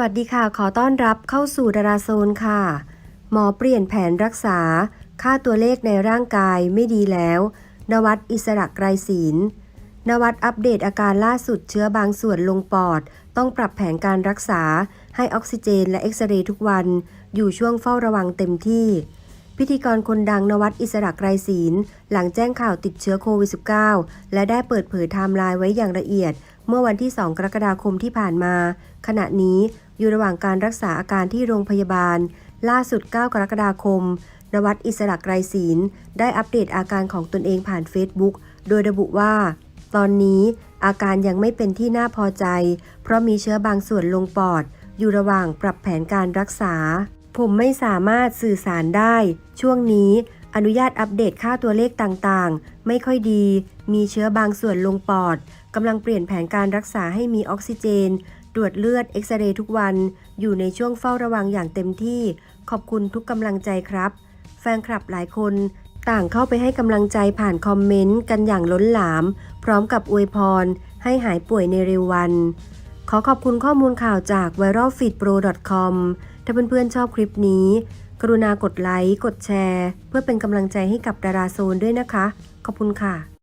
วัสดีค่ะ ขอต้อนรับเข้าสู่ดาราโซนค่ะ หมอเปลี่ยนแผนรักษา ค่าตัวเลขในร่างกายไม่ดีแล้ว นวัดอิสระไกรศีลนวัดอัปเดตอาการล่าสุดเชื้อบางส่วนลงปอด ต้องปรับแผนการรักษา ให้ออกซิเจนและเอ็กซเรย์ทุกวัน อยู่ช่วงเฝ้าระวังเต็มที่ พิธีกรคนดังนวัดอิสระไกรศีลหลังแจ้งข่าวติดเชื้อโควิด -19 และได้เปิดเผยไทม์ไลน์ไว้อย่างละเอียด เมื่อวันที่ 2 กรกฎาคมที่ผ่านมา ขณะนี้ อยู่ระหว่างการรักษาอาการที่โรงพยาบาล ล่าสุด 9 กรกฎาคม นวัดอิสระไกรศีล ได้อัปเดตอาการของตนเองผ่านเฟซบุ๊กโดยระบุว่า ตอนนี้อาการยังไม่เป็นที่น่าพอใจ เพราะมีเชื้อบางส่วนลงปอด อยู่ระหว่างปรับแผนการรักษา ผมไม่สามารถสื่อสารได้ ช่วงนี้อนุญาตอัปเดตค่าตัวเลขต่างๆ ไม่ค่อยดี มีเชื้อบางส่วนลงปอด กำลังเปลี่ยนแผนการรักษาให้มีออกซิเจน ตรวจเลือดเอ็กซเรย์ทุกวัน อยู่ในช่วงเฝ้าระวังอย่างเต็มที่ ขอบคุณทุกกำลังใจครับ แฟนคลับหลายคนต่างเข้าไปให้กำลังใจผ่านคอมเมนต์กันอย่างล้นหลาม พร้อมกับอวยพร ให้หายป่วยในเร็ววัน ขอขอบคุณข้อมูลข่าวจาก viralfeedpro.com ถ้าเพื่อนๆชอบคลิปนี้ กรุณากดไลค์ กดแชร์ เพื่อเป็นกำลังใจให้กับดาราโซนด้วยนะคะ ขอบคุณค่ะ